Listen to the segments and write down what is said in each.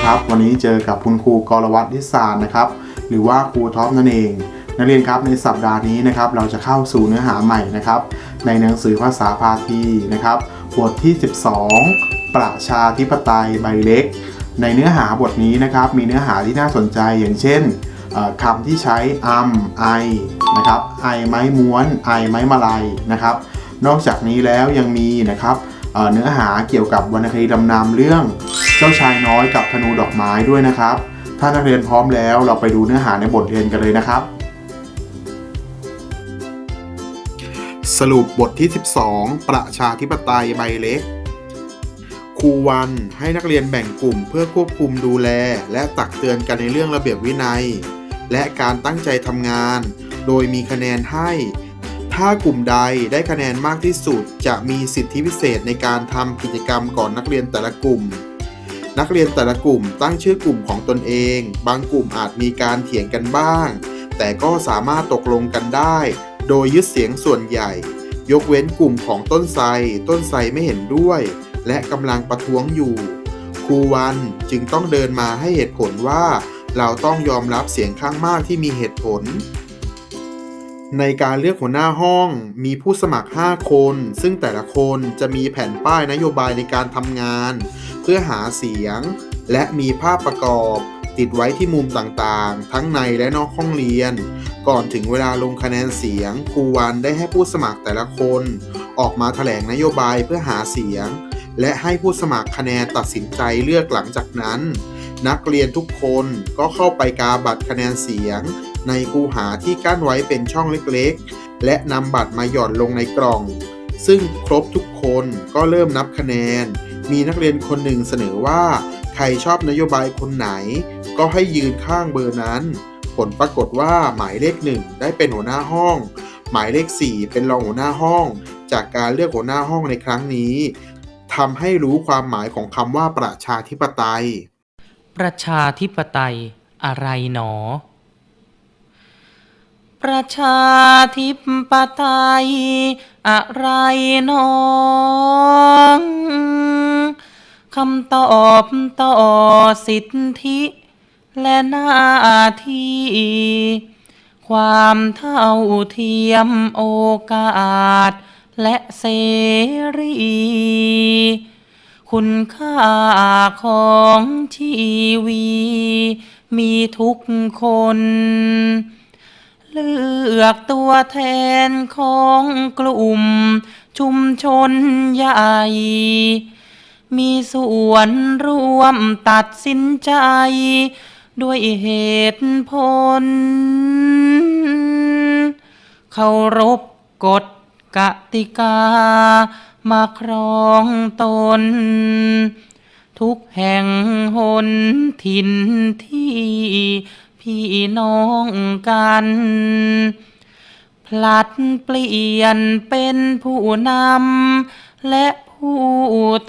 นะครับ วันนี้เจอกับคุณครูกรวัตนิสานนะครับ หรือว่าครูท็อปนั่นเอง นักเรียนครับในสัปดาห์นี้นะครับ เราจะเข้าสู่เนื้อหาใหม่นะครับ ในหนังสือภาษาพาทีนะครับ บทที่ 12 ประชาธิปไตยใบเล็ก ในเนื้อหาบทนี้นะครับ มีเนื้อหาที่น่าสนใจอย่างเช่นคำที่ใช้อัมไอนะครับไอไม้ม้วนไอไม้มาลัยนะครับ นอกจากนี้แล้วยังมีนะครับ เนื้อหาเกี่ยวกับวรรณคดีดำนำเรื่อง เจ้าชายน้อยกับธนูดอกไม้ด้วยนะครับ ถ้านักเรียนพร้อมแล้วเราไปดูเนื้อหาในบทเรียนกันเลยนะครับ สรุปบทที่ 12 ประชาธิปไตยใบเล็กครูวันให้นักเรียนแบ่งกลุ่มเพื่อควบคุมดูแล และตักเตือนกันในเรื่องระเบียบวินัย และการตั้งใจทำงาน โดยมีคะแนนให้ ถ้ากลุ่มใดได้คะแนนมากที่สุด จะมีสิทธิพิเศษในการทำกิจกรรมก่อนนักเรียนแต่ละกลุ่ม นักเรียนแต่ละกลุ่มตั้งชื่อกลุ่มของตนเอง บางกลุ่มอาจมีการเถียงกันบ้าง แต่ก็สามารถตกลงกันได้ โดยยึดเสียงส่วนใหญ่ ยกเว้นกลุ่มของต้นไทรต้นไทรไม่เห็นด้วย และกำลังประท้วงอยู่ ครูวันจึงต้องเดินมาให้เหตุผลว่า เราต้องยอมรับเสียงข้างมากที่มีเหตุผล ในการเลือกหัวหน้าห้องมีผู้สมัคร 5 คน ซึ่งแต่ละคนจะมีแผ่นป้ายนโยบายในการทำงาน เพื่อหาเสียง และมีภาพประกอบ ติดไว้ที่มุมต่างๆ ทั้งในและนอกห้องเรียน ก่อนถึงเวลาลงคะแนนเสียงครูวันได้ให้ผู้สมัครแต่ละคน ออกมาแถลงนโยบายเพื่อหาเสียง และให้ผู้สมัครคะแนนตัดสินใจเลือกหลังจากนั้น นักเรียนทุกคนก็เข้าไปกาบัตรคะแนนเสียง ในคูหาที่กั้นไว้เป็นช่องเล็กๆ และนำบัตรมาหย่อนลงในกล่อง ซึ่งครบทุกคนก็เริ่มนับคะแนน มีนักเรียนคนหนึ่งเสนอว่าใครชอบนโยบายคนไหน ก็ให้ยืนข้างเบอร์นั้น ผลปรากฏว่าหมายเลขหนึ่งได้เป็นหัวหน้าห้อง หมายเลข 4 เป็นรองหัวหน้าห้อง จากการเลือกหัวหน้าห้องในครั้งนี้ทำให้รู้ความหมายของคำว่าประชาธิปไตย ประชาธิปไตยอะไรหนอ ประชาธิปไตยอะไรหนองคำตอบต่อสิทธิ และหน้าที่ ความเท่าเทียมโอกาส และเสรี คุณค่าของชีวี มีทุกคน เลือกตัวแทนของกลุ่มชุมชนใหญ่ มีส่วนร่วมตัดสินใจ ด้วยเหตุผลเคารพกฎกติกา มาครองตน ทุกแห่งหนถิ่นที่ พี่น้องกันพลัดเปลี่ยนเป็นผู้นำและผู้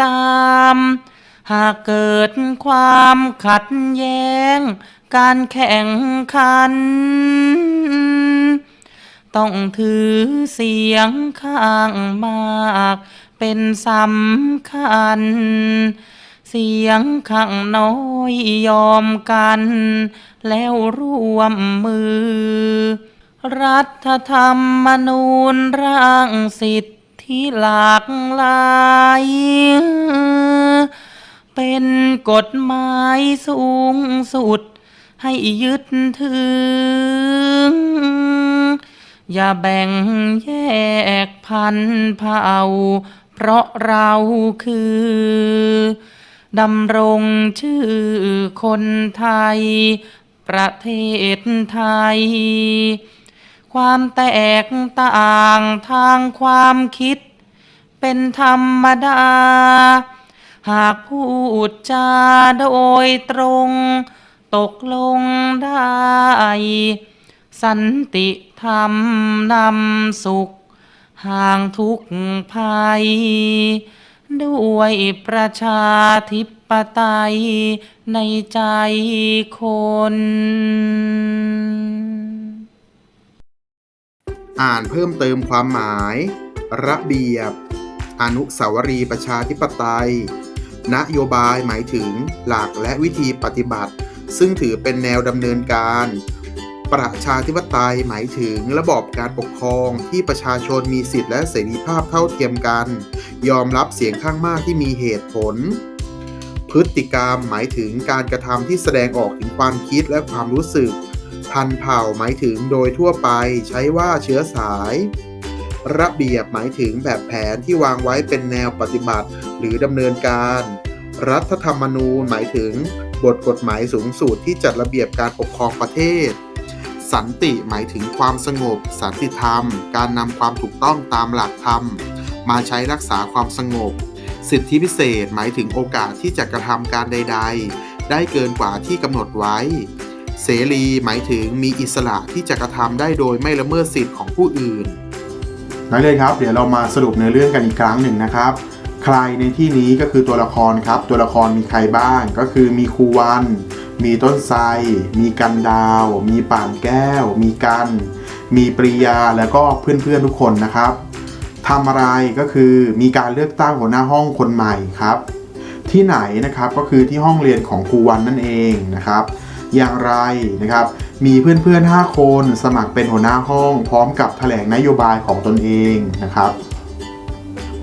ตาม หากเกิดความขัดแย้ง การแข่งขัน ต้องถือเสียงข้างมาก เป็นสำคัญ เสียงข้างน้อยยอมกัน แล้วร่วมมือ รัฐธรรมนูญร่างสิทธิหลากหลาย เป็นกฎหมายสูงสุดให้ยึดถือ อย่าแบ่งแยกพันเผ่า เพราะเราคือ ดำรงชื่อคนไทย ประเทศไทย ความแตกต่างทางความคิด เป็นธรรมดา หากพูดจาโดยตรง ตกลงได้ สันติธรรมนำสุข ห่างทุกภัย ด้วยประชาธิปไตยในใจคนอ่านเพิ่มเติมความหมาย ระเบียบ อนุสาวรีย์ประชาธิปไตย นโยบายหมายถึงหลักและวิธีปฏิบัติ ซึ่งถือเป็นแนวดำเนินการ ประชาธิปไตยหมายถึงระบอบการปกครองที่ประชาชนมีสิทธิและเสรีภาพเท่าเทียมกัน ยอมรับเสียงข้างมากที่มีเหตุผล พฤติกรรมหมายถึงการกระทำที่แสดงออกถึงความคิดและความรู้สึก พันเผ่าหมายถึงโดยทั่วไปใช้ว่าเชื้อสาย ระเบียบหมายถึงแบบแผนที่วางไว้เป็นแนวปฏิบัติหรือดำเนินการ รัฐธรรมนูญหมายถึงบทกฎหมายสูงสุดที่จัดระเบียบการปกครองประเทศ สันติหมายถึงความสงบ สันติธรรม การนำความถูกต้องตามหลักธรรม มาใช้รักษาความสงบ สิทธิพิเศษหมายถึงโอกาสที่จะกระทำการใด ๆ ได้เกินกว่าที่กำหนดไว้ เสรีหมายถึงมีอิสระที่จะกระทำได้โดยไม่ละเมิดสิทธิ์ของผู้อื่นนักเรียนครับ เดี๋ยวเรามาสรุปในอเรื่องกันอีกครั้งหนึ่งนะครับ ใครในที่นี้ก็คือตัวละครครับ ตัวละครมีใครบ้าง ก็คือมีครูวัน มีต้นไทรมีกันดาว มีป่านแก้ว มีกัน มีปริยาแล้วก็เพื่อนๆทุกคนนะครับทำอะไรก็คือมีการเลือกตั้งหัวหน้าห้องคนใหม่ครับ ที่ไหนนะครับก็คือที่ห้องเรียนของครูวันนั่นเองนะครับ อย่างไรนะครับ มีเพื่อนๆ 5 คนสมัครเป็นหัวหน้าห้อง พร้อมกับแถลงนโยบายของตนเองนะครับ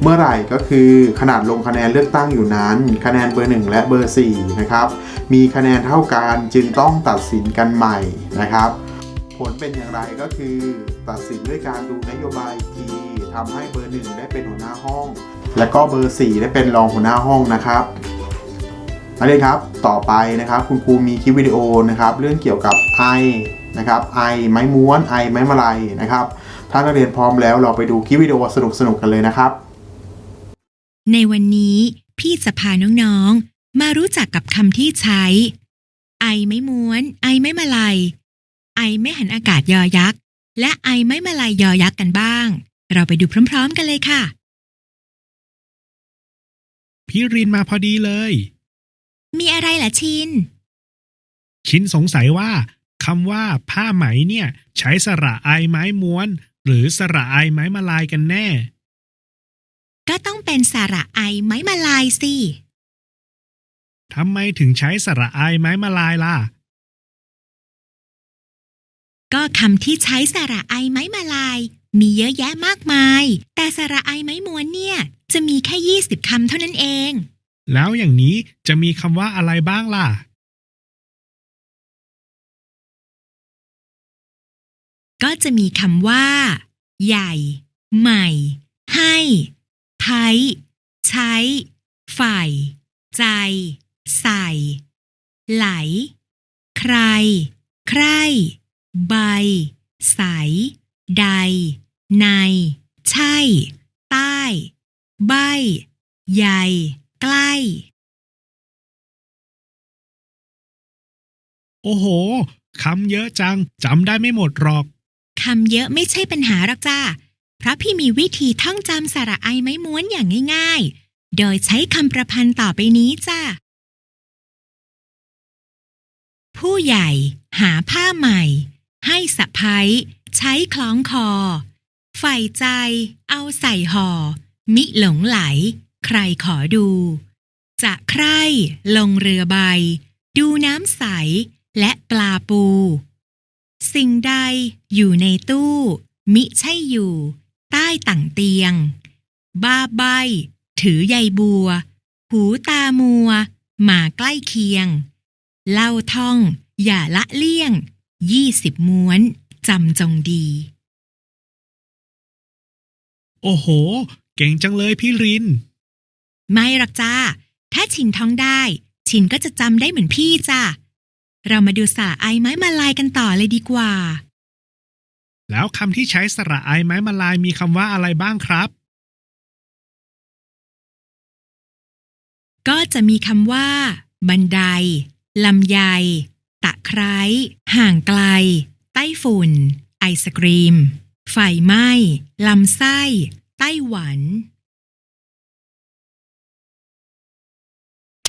เมื่อไหร่ก็คือขนาดลงคะแนนเลือกตั้งอยู่นั้น คะแนนเบอร์ 1 และเบอร์4นะครับมีคะแนนเท่ากันจึงต้องตัดสินกันใหม่นะครับ ผลเป็นอย่างไรก็คือตัดสินด้วยการดูนโยบายกทีทำให้เบอร์ 1 ได้เป็นหัวหน้าห้อง และก็เบอร์ 4 ได้เป็นรองหัวหน้าห้องนะครับนักเรียนครับต่อไปนะครับคุณครูมีคลิปวิดีโอนะครับเรื่องเกี่ยวกับไอนะครับไอไม้ม้วนไอไม้มาลัยนะครับถ้านักเรียนพร้อมแล้วเราไปดูคลิปวิดีโอสนุกๆกันเลยนะครับ ในวันนี้พี่จะพาน้องๆ มารู้จักกับคำที่ใช้ ไอไม่ม้วน ไอไม่มาลัยไอไม่หันอากาศยอยักษ์ และไอไม่มาลัยยอยักษ์กันบ้าง เราไปดูพร้อม ๆ กันเลยค่ะ พี่รินมาพอดีเลย มีอะไรล่ะชิน ชินสงสัยว่าคำว่าผ้าไหมเนี่ย ใช้สระไอไม้ม้วน หรือสระไอไม้มาลายกันแน่ ก็ต้องเป็นสระไอไม้มาลายสิ ทำไมถึงใช้สระไอไม้มาลายล่ะ ก็คำที่ใช้สระไอไม้มาลาย มีเยอะแยะมากมาย แต่สระไอไม้ม้วนเนี่ย จะมีแค่20คำเท่านั้นเอง แล้วอย่างนี้จะมีคำว่าอะไรบ้างล่ะก็จะมีคำว่า ใหญ่ ใหม่ ให้ ไทยใช้ ฝ่าย ใจ ใส่ ไหล ใคร ใคร ใบ ใส ใด ใน ใช่ ใต้ ใบ ใหญ่ ใกล้ โอ้โห คำเยอะจัง จำได้ไม่หมดหรอก คำเยอะไม่ใช่ปัญหาหรอกจ้า เพราะพี่มีวิธีท่องจำสระไอไม้ม้วนอย่างง่าย ๆ โดยใช้คำประพันธ์ต่อไปนี้จ้าผู้ใหญ่หาผ้าใหม่ ให้สะพ้ายใช้คล้องคอ ใฝ่ใจเอาใส่ห่อ มิหลงไหล ใครขอดู จะใครลงเรือใบ ดูน้ำใสและปลาปู สิ่งใดอยู่ในตู้ มิใช่อยู่ ใต้ต่างเตียง บ้าใบ ถือใยบัว หูตามัวมาใกล้เคียง เล่าท่อง อย่าละเลี่ยง ยี่สิบม้วน จำจงดี โอ้โห เก่งจังเลยพี่ริน ไม่หรอกจ้า ถ้าชินท่องได้ ชินก็จะจำได้เหมือนพี่จ้าเรามาดูสระไอไม้มาลายกันต่อเลยดีกว่า แล้วคำที่ใช้สระไอไม้มาลายมีคำว่าอะไรบ้างครับ ก็จะมีคำว่า บันไดลำไย ตะไคร้ ห่างไกล ไต้ฝุ่น ไอศกรีม ไฟไหม้ ลำไส้ ไต้หวัน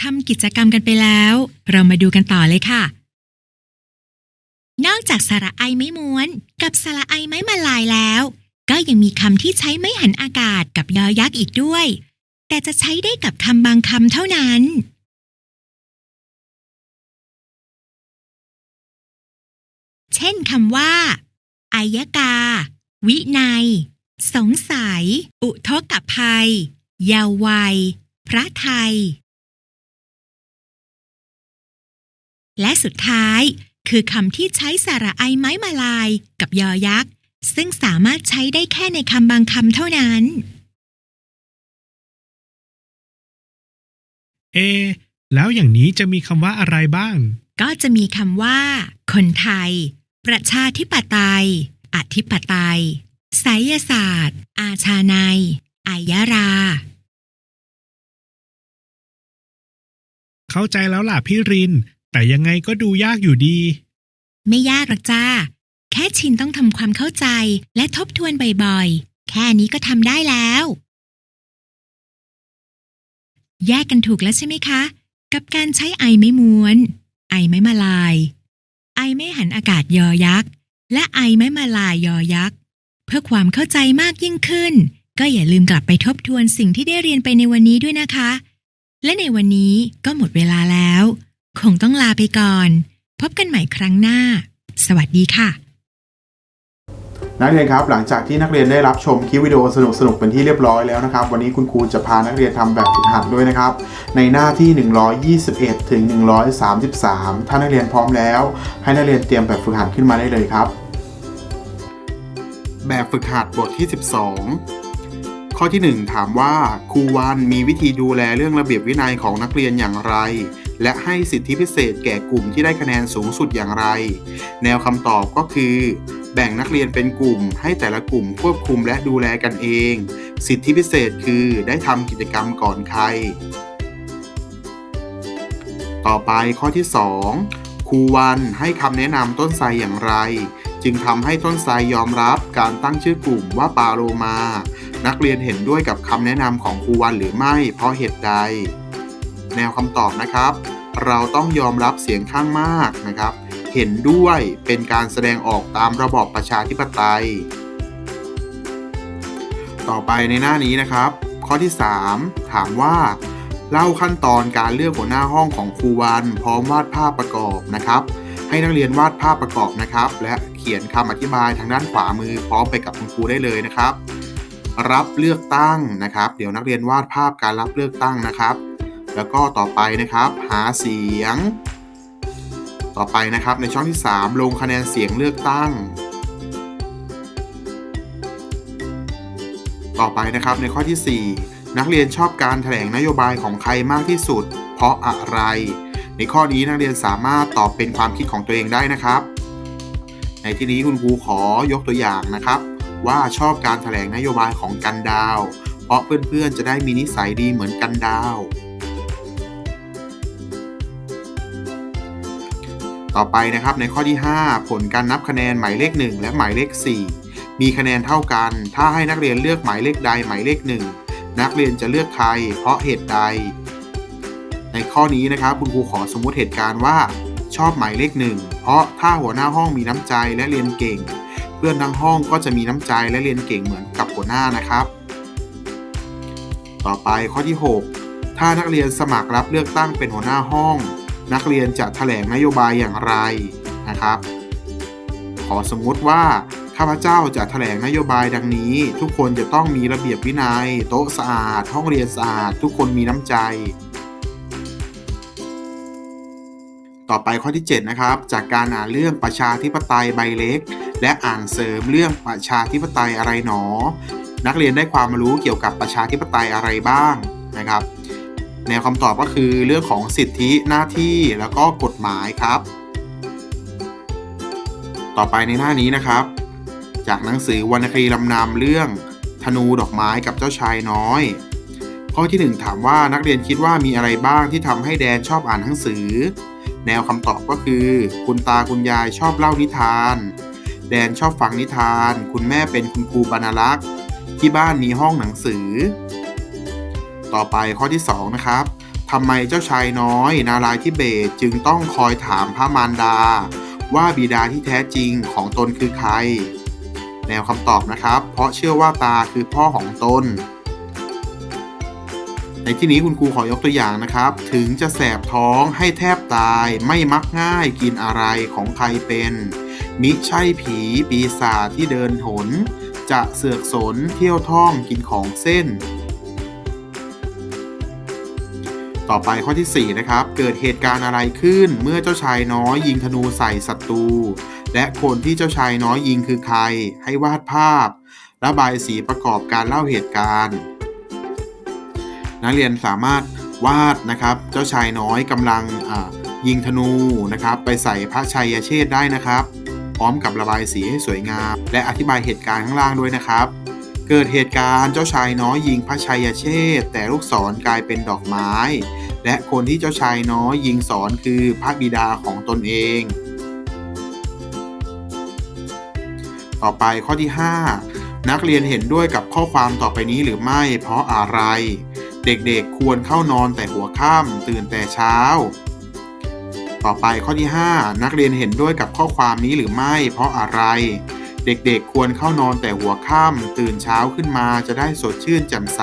ทำกิจกรรมกันไปแล้ว เรามาดูกันต่อเลยค่ะ นอกจากสระไอไม้ม้วน กับสระไอไม้มาลายแล้ว ก็ยังมีคำที่ใช้ไม่หันอากาศกับยอยักษ์อีกด้วย แต่จะใช้ได้กับคำบางคำเท่านั้น เช่นคำว่าอายกา วินัย สงสัย อุทกภัย เยาวัย พระไทย และสุดท้าย คือคำที่ใช้สระไอไม้มาลายกับยอยักษ์ ซึ่งสามารถใช้ได้แค่ในคำบางคำเท่านั้น เอะแล้วอย่างนี้จะมีคำว่าอะไรบ้าง ก็จะมีคำว่า คนไทย ประชาธิปไตย อธิปไตยไสยศาสตร์ อาชาในยอายรา เข้าใจแล้วล่ะพี่ริน แต่ยังไงก็ดูยากอยู่ดี ไม่ยากหรอกจ้า แค่ชินต้องทำความเข้าใจและทบทวนบ่อยๆ แค่นี้ก็ทำได้แล้ว แยกกันถูกแล้วใช่ไหมคะ กับการใช้ไอไม่ม้วน ไอไม่มาลาย ไอไม่หันอากาศยอยักษ์ และไอไม่มาลายยอยักษ์ เพื่อความเข้าใจมากยิ่งขึ้น ก็อย่าลืมกลับไปทบทวนสิ่งที่ได้เรียนไปในวันนี้ด้วยนะคะ และในวันนี้ก็หมดเวลาแล้ว คงต้องลาไปก่อน พบกันใหม่ครั้งหน้า สวัสดีค่ะ นักเรียนครับ หลังจากที่นักเรียนได้รับชมคลิปวิดีโอสนุกๆเป็นที่เรียบร้อยแล้วนะครับ วันนี้คุณครูจะพานักเรียนทำแบบฝึกหัดด้วยนะครับ ในหน้าที่ 121 ถึง 133 ถ้านักเรียนพร้อมแล้ว ให้นักเรียนเตรียมแบบฝึกหัดขึ้นมาได้เลยครับ แบบฝึกหัดบทที่ 12ข้อที่ 1 ถามว่าครูวันมีวิธีดูแลเรื่องระเบียบวินัยของนักเรียนอย่างไร และให้สิทธิพิเศษแก่กลุ่มที่ได้คะแนนสูงสุดอย่างไร แนวคำตอบก็คือ แบ่งนักเรียนเป็นกลุ่ม ให้แต่ละกลุ่มควบคุมและดูแลกันเอง สิทธิพิเศษคือได้ทำกิจกรรมก่อนใคร ต่อไปข้อที่ 2 ครูวันให้คำแนะนำต้นไทรอย่างไร จึงทำให้ต้นไทรยอมรับการตั้งชื่อกลุ่มว่าปาโลมา นักเรียนเห็นด้วยกับคำแนะนำของครูวันหรือไม่ เพราะเหตุใด แนวคำตอบนะครับ เราต้องยอมรับเสียงข้างมากนะครับ เห็นด้วยเป็นการแสดงออกตามระบอบประชาธิปไตย ต่อไปในหน้านี้นะครับ ข้อที่ 3 ถามว่า เล่าขั้นตอนการเลือกหัวหน้าห้องของครูวันพร้อมวาดภาพประกอบนะครับให้นักเรียนวาดภาพประกอบนะครับ และเขียนคำอธิบายทางด้านขวามือพร้อมไปกับคุณครูได้เลยนะครับ รับเลือกตั้งนะครับ เดี๋ยวนักเรียนวาดภาพการรับเลือกตั้งนะครับ แล้วก็ต่อไปนะครับหาเสียง ต่อไปนะครับในช่องที่ 3 ลงคะแนนเสียงเลือกตั้ง ต่อไปนะครับในข้อที่ 4 นักเรียนชอบการแถลงนโยบายของใครมากที่สุด เพราะอะไร ในข้อนี้นักเรียนสามารถตอบเป็นความคิดของตัวเองได้นะครับ ในที่นี้คุณครูขอยกตัวอย่างนะครับ ว่าชอบการแถลงนโยบายของกันดาว เพราะเพื่อนๆจะได้มีนิสัยดีเหมือนกันดาว ต่อไปนะครับในข้อที่ 5 ผลการนับคะแนนหมายเลข 1 และหมายเลข 4 มีคะแนนเท่ากัน ถ้าให้นักเรียนเลือกหมายเลขใดหมายเลข 1 นักเรียนจะเลือกใคร เพราะเหตุใด ในข้อนี้นะครับคุณครูขอสมมุติเหตุการณ์ว่า ชอบหมายเลข 1 เพราะถ้าหัวหน้าห้องมีน้ำใจและเรียนเก่ง เพื่อนทั้งห้องก็จะมีน้ำใจและเรียนเก่งเหมือนกับหัวหน้านะครับ ต่อไปข้อที่ 6 ถ้านักเรียนสมัครรับเลือกตั้งเป็นหัวหน้าห้อง นักเรียนจะแถลงนโยบายอย่างไรนะครับ ขอสมมติว่าข้าพเจ้าจะแถลงนโยบายดังนี้ ทุกคนจะต้องมีระเบียบวินัย โต๊ะสะอาด ห้องเรียนสะอาด ทุกคนมีน้ำใจ ต่อไปข้อที่ 7 นะครับ จากการอ่านเรื่องประชาธิปไตยใบเล็ก และอ่านเสริมเรื่องประชาธิปไตยอะไรหนอ นักเรียนได้ความรู้เกี่ยวกับประชาธิปไตยอะไรบ้างนะครับ แนวคำตอบก็คือเรื่องของสิทธิหน้าที่แล้วก็กฎหมายครับ ต่อไปในหน้านี้นะครับ จากหนังสือวรรณคดีลำนำเรื่องธนูดอกไม้กับเจ้าชายน้อย ข้อที่ 1 ถามว่านักเรียนคิดว่ามีอะไรบ้างที่ทำให้แดนชอบอ่านหนังสือ แนวคำตอบก็คือ คุณตาคุณยายชอบเล่านิทาน แดนชอบฟังนิทาน คุณแม่เป็นคุณครูบรรลักษ์ที่บ้านมีห้องหนังสือ ต่อไปข้อที่ 2 นะครับทำไมเจ้าชายน้อย นารายทิเบตจึงต้องคอยถามพระมารดา ว่าบิดาที่แท้จริงของตนคือใคร แนวคำตอบนะครับ เพราะเชื่อว่าตาคือพ่อของตน ในที่นี้คุณครูขอยกตัวอย่างนะครับ ถึงจะแสบท้องให้แทบตายไม่มักง่ายกินอะไรของใครเป็น มิใช่ผีปีศาจที่เดินหน จะเสือกสนเที่ยวท่องกินของเส้น ต่อไปข้อที่ 4 นะครับ เกิดเหตุการณ์อะไรขึ้น เมื่อเจ้าชายน้อยยิงธนูใส่ศัตรู และคนที่เจ้าชายน้อยยิงคือใคร ให้วาดภาพ ระบายสีประกอบการเล่าเหตุการณ์ นักเรียนสามารถวาดนะครับ เจ้าชายน้อยกำลังยิงธนูนะครับ ไปใส่พระชัยเชษได้นะครับ พร้อมกับระบายสีให้สวยงาม และอธิบายเหตุการณ์ข้างล่างด้วยนะครับ เกิดเหตุการณ์เจ้าชายน้อยยิงพระชัยเชษแต่ลูกศรกลายเป็นดอกไม้ และคนที่เจ้าชายน้อยยิงสอนคือพระบิดาของตนเอง ต่อไปข้อที่ 5 นักเรียนเห็นด้วยกับข้อความต่อไปนี้หรือไม่ เพราะอะไร เด็กๆควรเข้านอนแต่หัวค่ำตื่นแต่เช้า ต่อไปข้อที่ 5 นักเรียนเห็นด้วยกับข้อความนี้หรือไม่ เพราะอะไร เด็กๆควรเข้านอนแต่หัวค่ำตื่นเช้าขึ้นมาจะได้สดชื่นแจ่มใส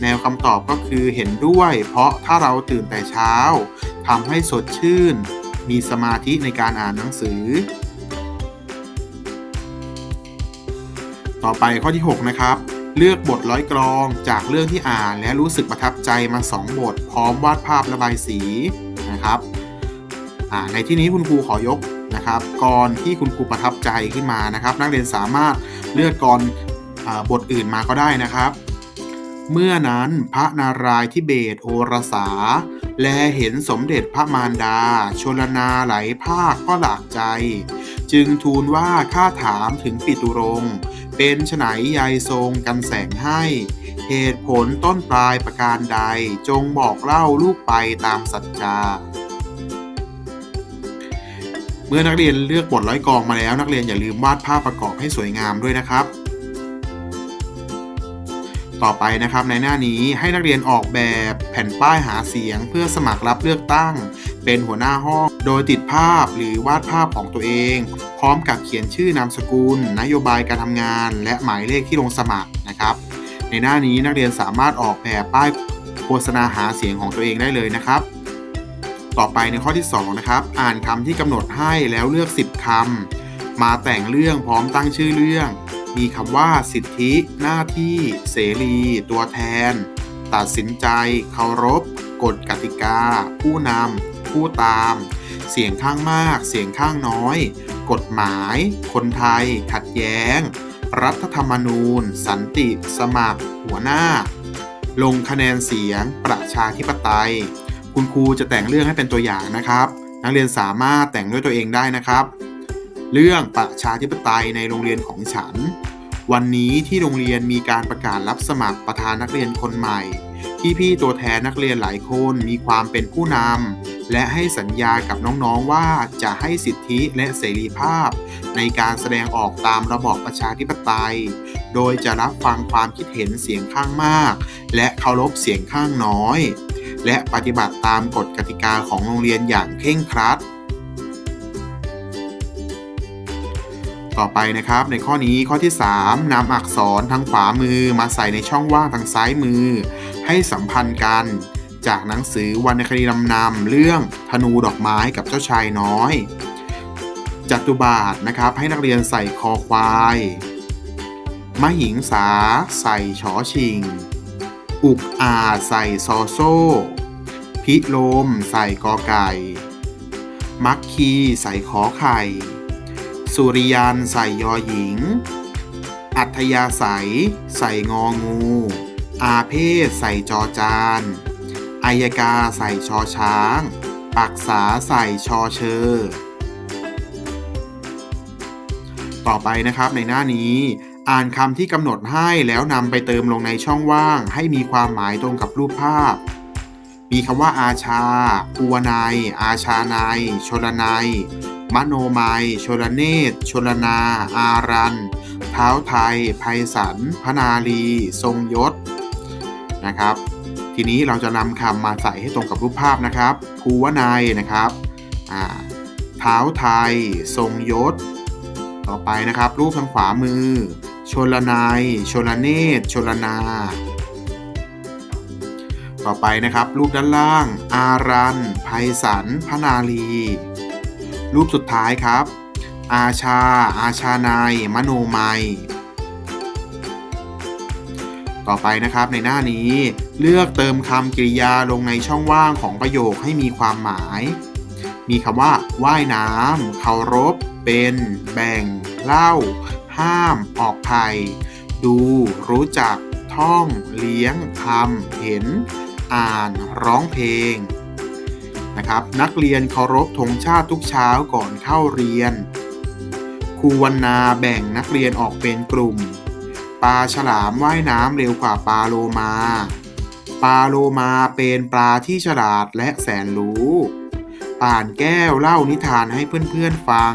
แนวคำตอบก็คือเห็นด้วย เพราะถ้าเราตื่นแต่เช้าทำให้สดชื่น มีสมาธิในการอ่านหนังสือ ต่อไปข้อที่ 6 นะครับ เลือกบทร้อยกรองจากเรื่องที่อ่านและรู้สึกประทับใจมา 2 บท พร้อมวาดภาพระบายสีนะครับในที่นี้คุณครูขอยก นะครับกรที่คุณครูประทับใจขึ้นมานะครับ นักเรียนสามารถเลือกกรบทอื่นมาก็ได้นะครับ เมื่อนั้นพระนารายณ์ทิเบตโอรสา แลเห็นสมเด็จพระมารดา ชลนาไหลภาคก็หลากใจ จึงทูลว่าข้าถามถึงปิตุรงเป็นไฉนยายทรงกันแสงให้ เหตุผลต้นปลายประการใดจงบอกเล่าลูกไปตามสัจจา มื่อนักเรียนเลือกบทร้อยกองมาแล้ว นักเรียนอย่าลืมวาดภาพประกอบให้สวยงามด้วยนะครับ ต่อไปนะครับในหน้านี้ให้นักเรียนออกแบบแผ่นป้ายหาเสียง เพื่อสมัครรับเลือกตั้ง เป็นหัวหน้าห้อง โดยติดภาพหรือวาดภาพของตัวเอง พร้อมกับเขียนชื่อนามสกุล นโยบายการทำงาน และหมายเลขที่ลงสมัครนะครับ ในหน้านี้นักเรียนสามารถออกแบบป้ายโฆษณาหาเสียงของตัวเองได้เลยนะครับ ต่อไปในข้อที่ 2 นะครับ อ่านคำที่กำหนดให้แล้วเลือก 10คำมาแต่งเรื่องพร้อมตั้งชื่อเรื่อง มีคำว่าสิทธิ หน้าที่ เสรี ตัวแทน ตัดสินใจ เคารพ กฎกติกา ผู้นำผู้ตาม เสียงข้างมาก เสียงข้างน้อย กฎหมาย คนไทย ขัดแย้ง รัฐธรรมนูญ สันติ สมัคร หัวหน้า ลงคะแนนเสียง ประชาธิปไตย คุณครูจะแต่งเรื่องให้เป็นตัวอย่างนะครับ นักเรียนสามารถแต่งด้วยตัวเองได้นะครับ เรื่องประชาธิปไตยในโรงเรียนของฉัน วันนี้ที่โรงเรียนมีการประกาศรับสมัครประธานนักเรียนคนใหม่พี่ตัวแทนนักเรียนหลายคนมีความเป็นผู้นำและให้สัญญากับน้องๆว่าจะให้สิทธิและเสรีภาพ ในการแสดงออกตามระบอบประชาธิปไตย โดยจะรับฟังความคิดเห็นเสียงข้างมาก และเคารพเสียงข้างน้อย และปฏิบัติตามกฎกติกาของโรงเรียนอย่างเคร่งครัด ต่อไปนะครับในข้อนี้ข้อที่ 3นำอักษรทางขวามือมาใส่ในช่องว่างทางซ้ายมือ ให้สัมพันธ์กัน จากหนังสือวรรณคดีลำนำเรื่องธนูดอกไม้กับเจ้าชายน้อยจัตุบาทนะครับให้นักเรียนใส่คอควายมหิงสา ใส่ชอชิง อุกอาจใส่ซอโซ่ พิโลมใส่กอไก่ มักคีใส่ขอไข่ สุริยันใส่ยอหญิง อัธยาศัย ใส่งองู อาเพศใส่จอจานอายกาใส่ชอช้าง ปักษาใส่ชอเชอ ต่อไปนะครับในหน้านี้อ่านคำที่กำหนดให้แล้วนำไปเติมลงในช่องว่าง ให้มีความหมายตรงกับรูปภาพ มีคำว่าอาชาภูวนายอาชานายชลนายมโนมัยชลเนตชลนา อารันเท้าไทยไพศาลพนาลี ทรงยศนะครับ ทีนี้เราจะนำคำมาใส่ให้ตรงกับรูปภาพนะครับภูวนายนะครับอ่าเท้าไทย ทรงยศ ต่อไปนะครับ รูปทางขวามือ ชลนายชลเนตรชลนา ต่อไปนะครับ รูปด้านล่าง อารันไพศาลพนาลี รูปสุดท้ายครับ อาชา อาชานายมโนมัย ต่อไปนะครับในหน้านี้ เลือกเติมคำกริยาลงในช่องว่างของประโยคให้มีความหมาย มีคำว่า ว่ายน้ำเคารพ เป็น แบ่ง เล่า ห้าม ออกภัย ดู รู้จักท่อง เลี้ยงทำเห็น อ่าน ร้องเพลงนะครับนักเรียนเคารพธงชาติทุกเช้าก่อนเข้าเรียน ครูวันนาแบ่งนักเรียนออกเป็นกลุ่ม ปลาฉลามว่ายน้ำเร็วกว่าปลาโลมา ปลาโลมาเป็นปลาที่ฉลาดและแสนรู้ป่านแก้วเล่านิทานให้เพื่อนๆฟัง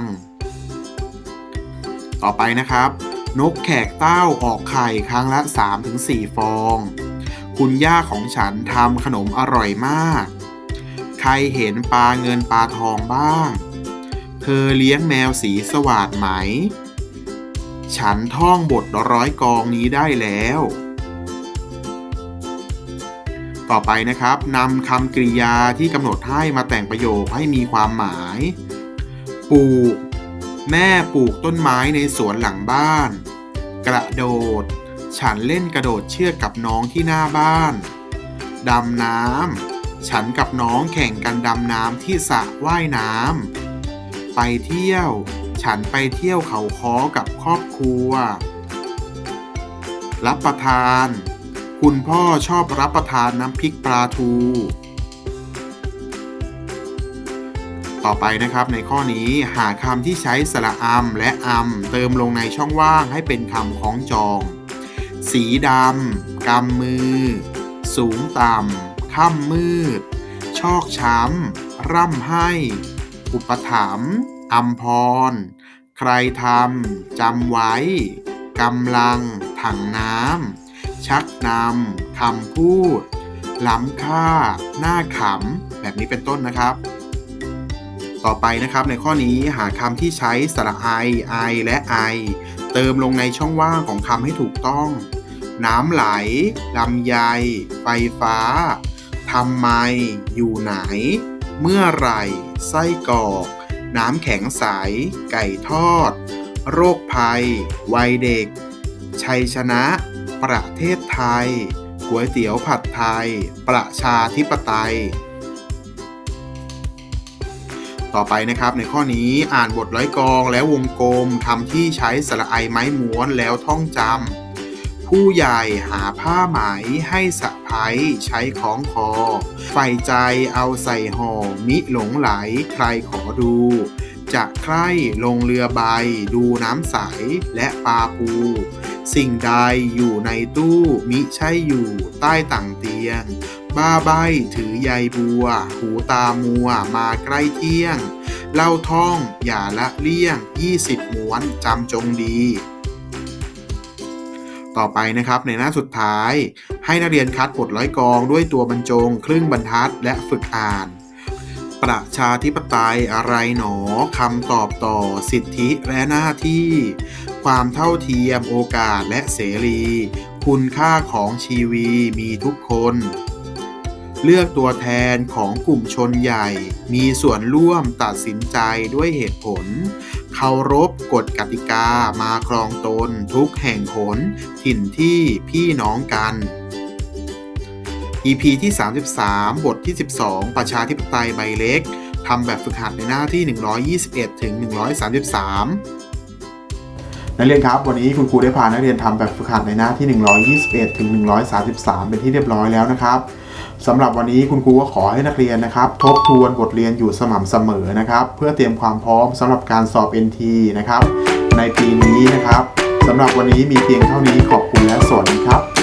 ต่อไปนะครับ นกแขกเต้าออกไข่ครั้งละ 3-4 ฟอง คุณย่าของฉันทำขนมอร่อยมาก ใครเห็นปลาเงินปลาทองบ้าง เธอเลี้ยงแมวสีสวาดไหม ฉันท่องบทร้อยกองนี้ได้แล้ว ต่อไปนะครับนำคำกริยาที่กำหนดให้มาแต่งประโยคให้มีความหมาย ปลูก แม่ปลูกต้นไม้ในสวนหลังบ้าน กระโดด ฉันเล่นกระโดดเชือกกับน้องที่หน้าบ้าน ดำน้ำ ฉันกับน้องแข่งกันดำน้ำที่สระว่ายน้ำ ไปเที่ยว ฉันไปเที่ยวเขาค้อกับครอบครัว รับประทาน คุณพ่อชอบรับประทานน้ำพริกปลาทู ต่อไปนะครับในข้อนี้หาคำที่ใช้สระอำและอำเติมลงในช่องว่างให้เป็นคำคล้องจอง สีดำ กำมือ สูงต่ำค่ำมืด ชอกช้ำ ร่ำให้ อุปถัมภ์อัมพร ใครทำจำไว้ กำลัง ถังน้ำ ชักนำคำพูด ล้ำค่า หน้าขำ แบบนี้เป็นต้นนะครับต่อไปนะครับในข้อนี้หาคำที่ใช้สระไอไอและไอเติมลงในช่องว่างของคำให้ถูกต้อง น้ำไหลลำไย ไฟฟ้า ทำไม อยู่ไหน เมื่อไรไส้กรอก น้ำแข็งใส ไก่ทอด โรคภัย วัยเด็ก ชัยชนะ ประเทศไทยก๋วยเตี๋ยวผัดไทย ประชาธิปไตย ต่อไปนะครับในข้อนี้อ่านบทร้อยกองแล้ววงกลมคำที่ใช้สระไอไม้ม้วนแล้วท่องจำ ผู้ใหญ่หาผ้าไหมให้สะพ้ายใช้คล้องคอใฝ่ใจเอาใส่ห่อมิหลงไหลใครขอดู จะใคร่ลงเรือใบ ดูน้ำใสและปลาปู สิ่งใดอยู่ในตู้มิใช่อยู่ใต้ต่างเตียง บ้าใบถือใยบัว หูตามัวมาใกล้เที่ยง เล่าท่องอย่าละเลี่ยง 20ม้วนจำจงดี ต่อไปนะครับในหน้าสุดท้าย ให้นักเรียนคัดบทร้อยกองด้วยตัวบรรจง ครึ่งบรรทัด และฝึกอ่าน ประชาธิปไตยอะไรหนอคำตอบต่อ สิทธิและหน้าที่ ความเท่าเทียมโอกาสและเสรี คุณค่าของชีวีมีทุกคน เลือกตัวแทนของกลุ่มชนใหญ่ มีส่วนร่วมตัดสินใจด้วยเหตุผล เคารพกฎกติกามาครองตนทุกแห่งหนถิ่นที่พี่น้องกัน EP ที่ 33 บทที่ 12 ประชาธิปไตยใบเล็กทำแบบฝึกหัดในหน้าที่ 121 ถึง 133นักเรียนครับ วันนี้คุณครูได้พานักเรียนทำแบบฝึกหัดในหน้าที่ 121 ถึง 133 เป็นที่เรียบร้อยแล้วนะครับ สำหรับวันนี้คุณครูก็ขอให้นักเรียนนะครับ ทบทวนบทเรียนอยู่สม่ำเสมอนะครับ เพื่อเตรียมความพร้อมสำหรับการสอบ NT นะครับ ในปีนี้นะครับสำหรับวันนี้มีเพียงเท่านี้ขอบคุณและสวัสดีครับ